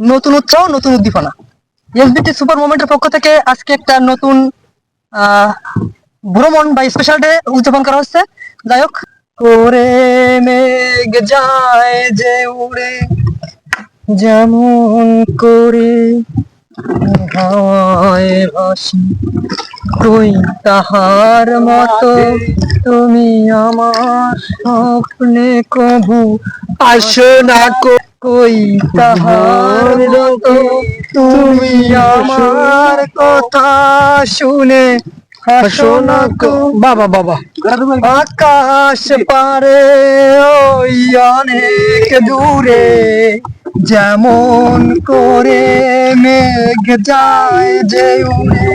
নতুন উৎসাহ, নতুন উদ্দীপনা। এসবিটি সুপার মুভমেন্টের পক্ষ থেকে আজকে একটা নতুন ভ্রমণ বা স্পেশাল ডে উদযাপন করা হচ্ছে। যাই হোক, ওরে মেঘ যায় যে উড়ে, যেমন করে, হাওয়ায় তুই তাহার মতো, তুমি আমার স্বপ্নে কবু। আসো না কই তাহার মতো, তুমি আমার কথা শুনে হাসো না কো। বাবা বাবা। আকাশ পারে ওই অনেক দূরে, যেমন করে মেঘ যায় যে উড়ে।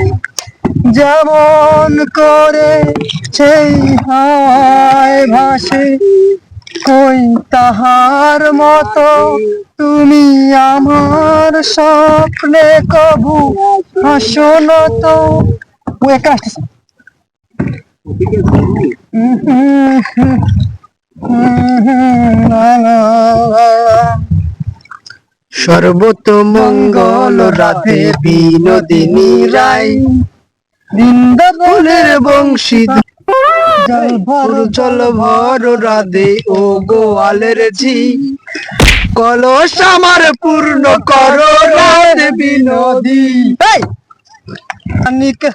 যেমন করে সেই হাওয়ায় ভাসে কই তাহার মতো তুমি আমার স্বপ্নে কবু হাসো না তো। সর্বত মঙ্গল রাধে বিনোদিনী রায়। বৃন্দাবনের বংশী জল ভর চল ভর রাধে ও গোয়ালের ঝি কলস আমার পূর্ণ করো রাধে বিনোদী। এই!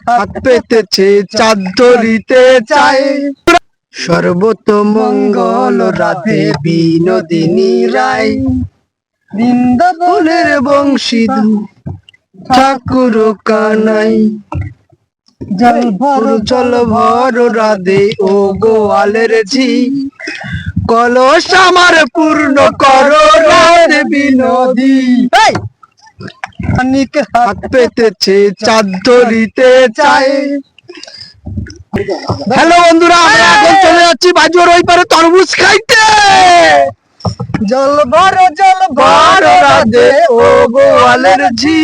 হাত পেতেছে চাঁদ ধরিতে চায়। সর্বত মঙ্গল রাধে বিনোদিনী রায়। বৃন্দাবনের বংশী ঠাকুর কানাই। জল ভর চল ভর রাধে ও গোয়ালের ঝি। কলস আমার পূর্ণ করো রাধে বিনোদী! খানিক হাত পেতেছে চাঁদ ধরিতে চায়। হ্যালো বন্ধুরা আমরা এখন চলে যাচ্ছি বাজুয়ার ওই পারে তরমুজ খাইতে। জল ভর জল ভর রাধে ও গোয়ালের ঝি।